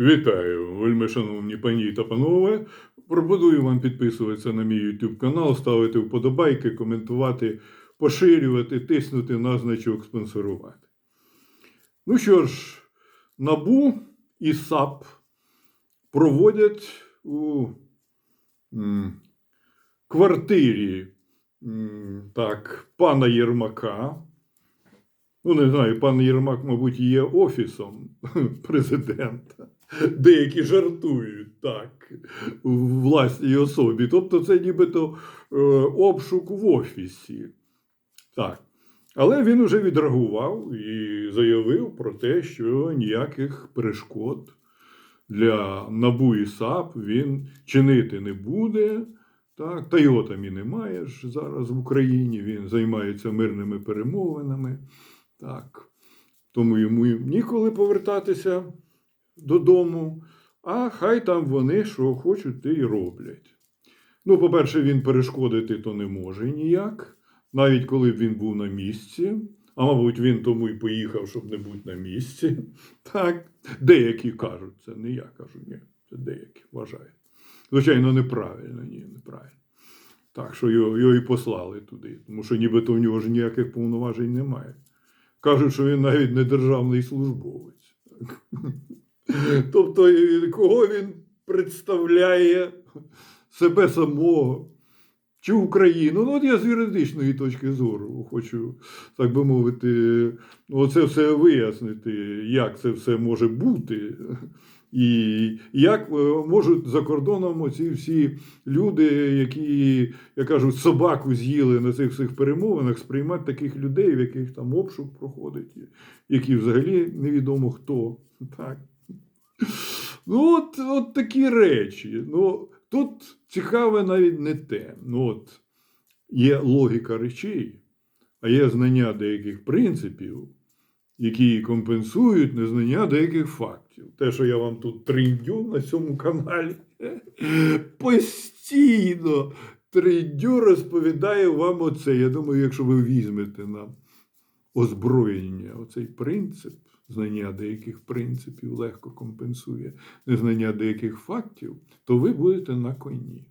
Вітаю, вельми шановні пані та панове. Пропоную вам підписуватися на мій YouTube канал, ставити вподобайки, коментувати, поширювати, тиснути на значок спонсорувати. Ну що ж, НАБУ і САП проводять у м, квартирі м, так, пана Єрмака. Ну, не знаю, пан Єрмак, мабуть, є офісом президента. Деякі жартують так, власній особі. Тобто, це нібито е, обшук в офісі. Так. Але він уже відреагував і заявив про те, що ніяких перешкод для НАБУ і САП він чинити не буде. Так, та його там і немає ж зараз в Україні. Він займається мирними перемовинами. Так. Тому йому ніколи повертатися додому, а хай там вони що хочуть, те й роблять. Ну, по-перше, він перешкодити то не може ніяк, навіть коли б він був на місці. А мабуть, він тому і поїхав, щоб не бути на місці. Так, деякі кажуть, це не я кажу, ні, це деякі вважають. Звичайно, неправильно, ні, неправильно. Так, що його, його і послали туди, тому що нібито в нього ж ніяких повноважень немає. Кажуть, що він навіть не державний службовець. Тобто, кого він представляє себе самого чи Україну? Ну, от я з юридичної точки зору хочу, так би мовити, ну, оце все вияснити, як це все може бути. І як е, можуть за кордоном оці всі люди, які, як кажуть, собаку з'їли на цих всіх перемовинах, сприймати таких людей, в яких там обшук проходить, які взагалі невідомо хто. Так. Ну, от, от такі речі. Ну, тут цікаве навіть не те. Ну, от, є логіка речей, а є знання деяких принципів, які компенсують незнання деяких фактів. Те, що я вам тут триндю на цьому каналі, постійно триндю розповідаю вам оце. Я думаю, якщо ви візьмете на озброєння оцей принцип, знання деяких принципів легко компенсує незнання деяких фактів, то ви будете на коні.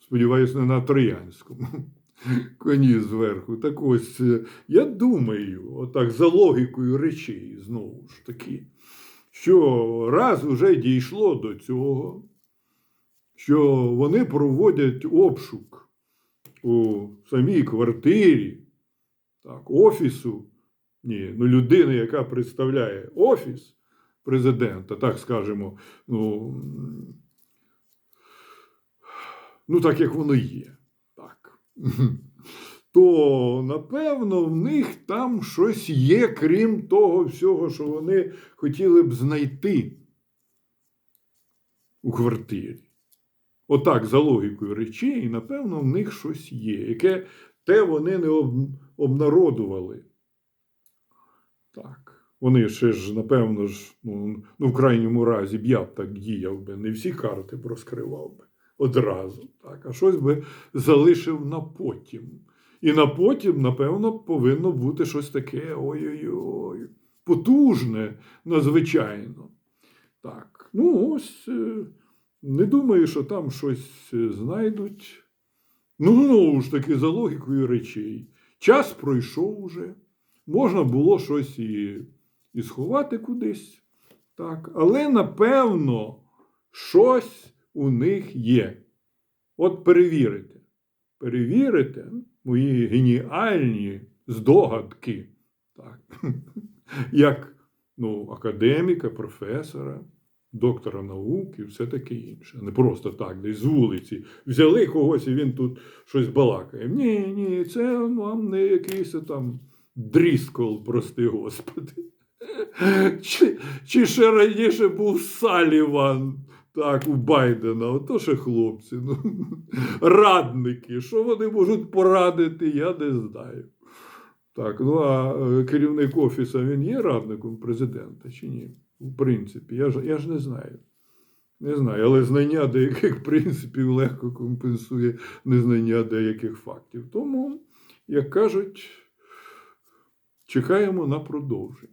Сподіваюсь, не на троянському коні зверху. Так ось, е, я думаю, отак за логікою речей, знову ж таки, що раз уже дійшло до цього, що вони проводять обшук у самій квартирі, так, офісу, ні, ну, людини, яка представляє офіс президента, так скажемо, ну, ну так як воно є. Так. То, напевно, в них там щось є, крім того всього, що вони хотіли б знайти у квартирі. Отак, за логікою речей, напевно, в них щось є, яке те вони не об, обнародували. Так. Вони ще ж, напевно ж, ну, ну, в крайньому разі б я б так діяв би, не всі карти б розкривав би одразу, так, а щось би залишив на потім. І на потім, напевно, повинно бути щось таке ой-ой-ой, потужне, надзвичайно. Так, ну ось е, не думаю, що там щось е, знайдуть. Ну, знову ж таки, за логікою речей. Час пройшов уже, можна було щось і, і сховати кудись. Так, але напевно, щось у них є. От перевірите. Перевірите мої геніальні здогадки, так, як ну, академіка, професора, доктора наук і все таке інше. Не просто так, десь з вулиці. Взяли когось і він тут щось балакає. Ні, ні, це вам не якийсь там дріскол, прости господи. Чи, чи ще раніше був Саліван, так, у Байдена, ото ще хлопці, ну, радники. Що вони можуть порадити, я не знаю. Так, ну а е, керівник офісу він є радником президента чи ні? В принципі, я ж, я ж не знаю. Не знаю, але знання деяких принципів легко компенсує незнання деяких фактів. Тому, як кажуть, чекаємо на продовження.